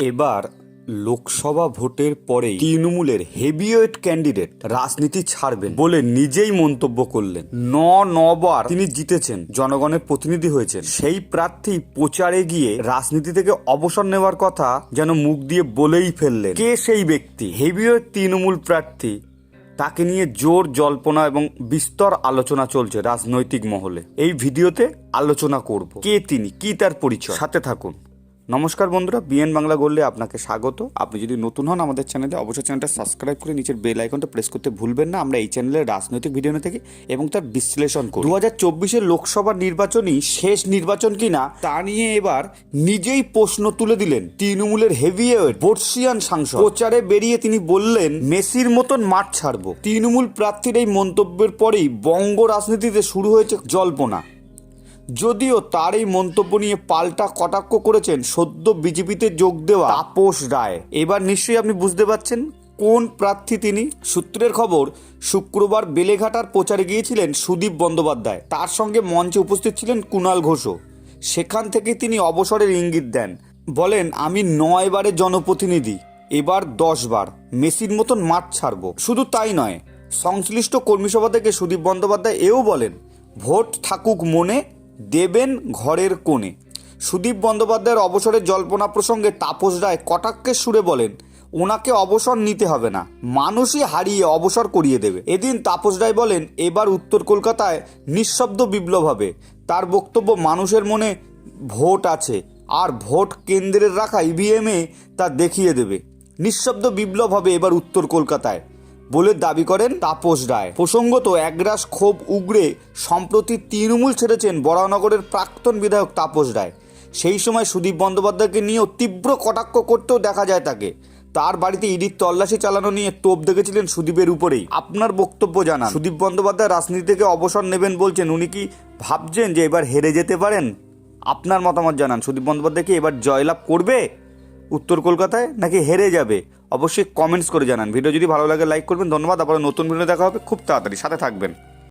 এবার লোকসভা ভোটের পরে তৃণমূলের হেভিওয়েট ক্যান্ডিডেট রাজনীতি ছাড়বেন বলে নিজেই মন্তব্য করলেন। ন নবার তিনি জিতেছেন, জনগণের প্রতিনিধি হয়েছেন। সেই প্রার্থী প্রচারে গিয়ে রাজনীতি থেকে অবসর নেওয়ার কথা যেন মুখ দিয়ে বলেই ফেললেন। কে সেই ব্যক্তি? হেভিওয়েট তৃণমূল প্রার্থী তাকে নিয়ে জোর জল্পনা এবং বিস্তর আলোচনা চলছে রাজনৈতিক মহলে। এই ভিডিওতে আলোচনা করব। কে তিনি? কি তার পরিচয়? সাথে থাকুন। নমস্কার বন্ধুরা, বিএন বাংলা গোল্ডে আপনাকে স্বাগত। আপনি যদি নতুন হন আমাদের চ্যানেলে, অবশ্যই চ্যানেলটা সাবস্ক্রাইব করে নিচের বেল আইকনটা প্রেস করতে ভুলবেন না। আমরা এই চ্যানেলের রাজনৈতিক ভিডিও থাকি এবং তার বিশ্লেষণ করি। দু হাজার চব্বিশের লোকসভা নির্বাচনই শেষ নির্বাচন কিনা, তা নিয়ে এবার নিজেই প্রশ্ন তুলে দিলেন তৃণমূলের হেভিওয়েট, বর্ষিয়ান সাংসদ। প্রচারে বেরিয়ে তিনি বললেন, মেসির মতন মাঠ ছাড়বো। তৃণমূল প্রার্থীর এই মন্তব্যের পরেই বঙ্গ রাজনীতিতে শুরু হয়েছে জল্পনা। যদিও তার এই মন্তব্য নিয়ে পাল্টা কটাক্ষ করেছেন সদ্য বিজেপিতে যোগ দেওয়া তাপস রায়। এবার নিশ্চয়ই আপনি বুঝতে পারছেন কোন প্রার্থী তিনি। সূত্রের খবর, শুক্রবার বেলেঘাটার প্রচারে গিয়েছিলেন সুদীপ বন্দ্যোপাধ্যায়। তার সঙ্গে মঞ্চে উপস্থিত ছিলেন কুণাল ঘোষও। সেখান থেকে তিনি অবসরের ইঙ্গিত দেন। বলেন, আমি নয় বারের জনপ্রতিনিধি, এবার দশ বার। মেসির মতন মাঠ ছাড়বো। শুধু তাই নয়, সংশ্লিষ্ট কর্মীসভা থেকে সুদীপ বন্দ্যোপাধ্যায় এও বলেন, ভোট থাকুক মনে দেবেন ঘরের কোণে। সুদীপ বন্দ্যোপাধ্যায়ের অবসরের জল্পনা প্রসঙ্গে তাপস রায় কটাক্ষের সুরে বলেন, ওনাকে অবসর নিতে হবে না, মানুষই হারিয়ে অবসর করিয়ে দেবে। এদিন তাপস রায় বলেন, এবার উত্তর কলকাতায় নিঃশব্দ বিপ্লব হবে। তার বক্তব্য মানুষের মনে ভোট আছে, আর ভোট কেন্দ্রের রাখা ইভিএমে তা দেখিয়ে দেবে। নিঃশব্দ বিপ্লব হবে এবার উত্তর কলকাতায়। বলে দাবি করেন তাপস রায়। প্রসঙ্গত, একরাশ ক্ষোভ উগরে সম্প্রতি তৃণমূল ছেড়েছেন বরানগরের প্রাক্তন বিধায়ক তাপস রায়। সেই সময় সুদীপ বন্দ্যোপাধ্যায়কে নিয়েও তীব্র কটাক্ষ করতেও দেখা যায় তাকে। তার বাড়িতে ইডির তল্লাশি চালানো নিয়ে তোপ দেখেছিলেন সুদীপের উপরেই। আপনার বক্তব্য জানান। সুদীপ বন্দ্যোপাধ্যায় রাজনীতি থেকে অবসর নেবেন বলছেন, উনি কি ভাবছেন যে এবার হেরে যেতে পারেন? আপনার মতামত জানান। সুদীপ বন্দ্যোপাধ্যায় কি এবার জয়লাভ করবে? উত্তর কলকাতায় নাকি হেরে যাবে? অবশ্যই কমেন্টস করে জানান। ভিডিও যদি ভালো লাগে লাইক করবেন। ধন্যবাদ। আবার নতুন ভিডিও দেখা হবে। খুব তাড়াতাড়ি। সাথে থাকবেন।